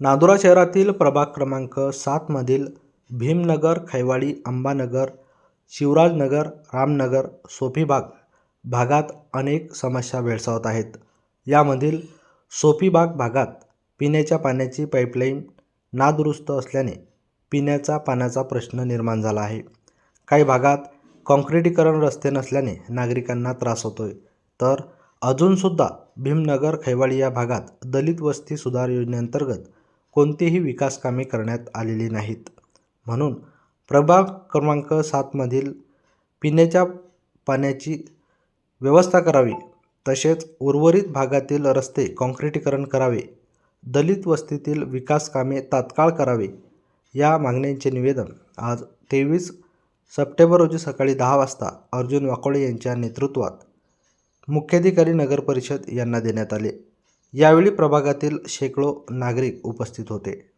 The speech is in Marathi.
नांदुरा शहरातील प्रभाग क्रमांक सातमधील भीमनगर खैवाडी अंबानगर शिवराजनगर रामनगर सोफीबाग भागात अनेक समस्या भेडसावत आहेत. यामधील सोफीबाग भागात पिण्याच्या पाण्याची पाईपलाईन नादुरुस्त असल्याने पिण्याचा पाण्याचा प्रश्न निर्माण झाला आहे. काही भागात काँक्रिटीकरण रस्ते नसल्याने नागरिकांना त्रास होतोय. तर अजूनसुद्धा भीमनगर खैवाडी या भागात दलित वस्ती सुधार योजनेअंतर्गत कोणतीही विकास कामे करण्यात आलेली नाहीत. म्हणून प्रभाग क्रमांक सातमधील पिण्याच्या पाण्याची व्यवस्था करावी तसेच उर्वरित भागातील रस्ते काँक्रिटीकरण करावे दलित वस्तीतील विकास कामे तात्काळ करावे या मागण्यांचे निवेदन आज तेवीस सप्टेंबर रोजी सकाळी दहा वाजता अर्जुन वाकोळे यांच्या नेतृत्वात मुख्याधिकारी नगरपरिषद यांना देण्यात आले. यावेळी प्रभागातील शेकडो नागरिक उपस्थित होते.